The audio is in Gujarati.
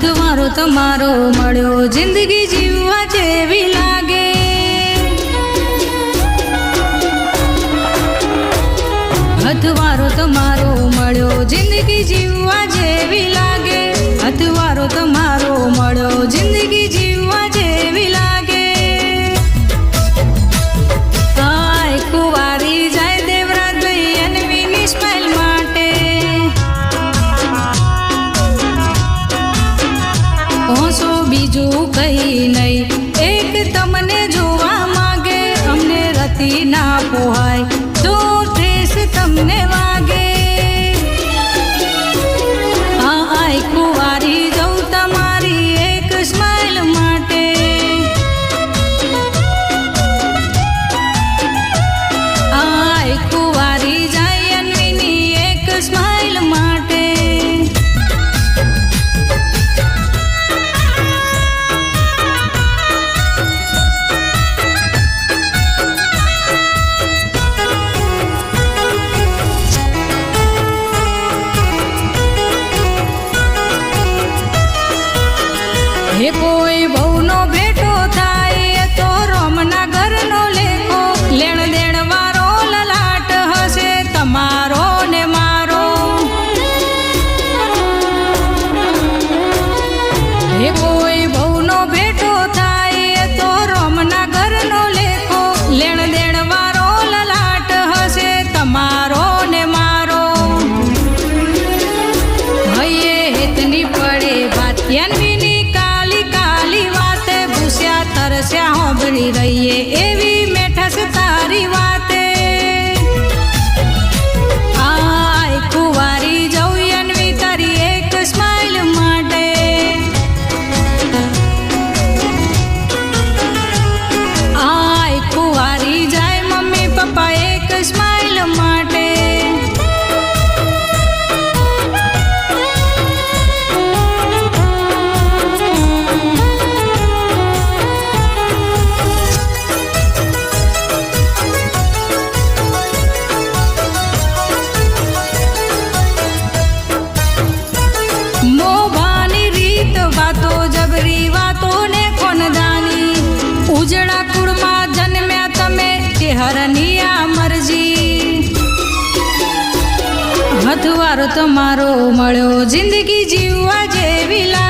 તમારો મળ્યો. જિંદગી જીવવા જેવી લાગે. અથવારો તમારો મળ્યો. જિંદગી જીવવા જેવી લાગે બીજું કઈ નહીં. એક તમને જોવા માંગે અમને રતી ના પોહાય. જો ઠેસ તમને હોબળી રહીએ મોભાની રીત વાતો, જબરી વાતો ને કોનદાની ઉજળા કુળમાં જન્મ્યા તમે કે હરની મરજી. હથવારો તમારો મળ્યો, જિંદગી જીવવા જેવી લાગે.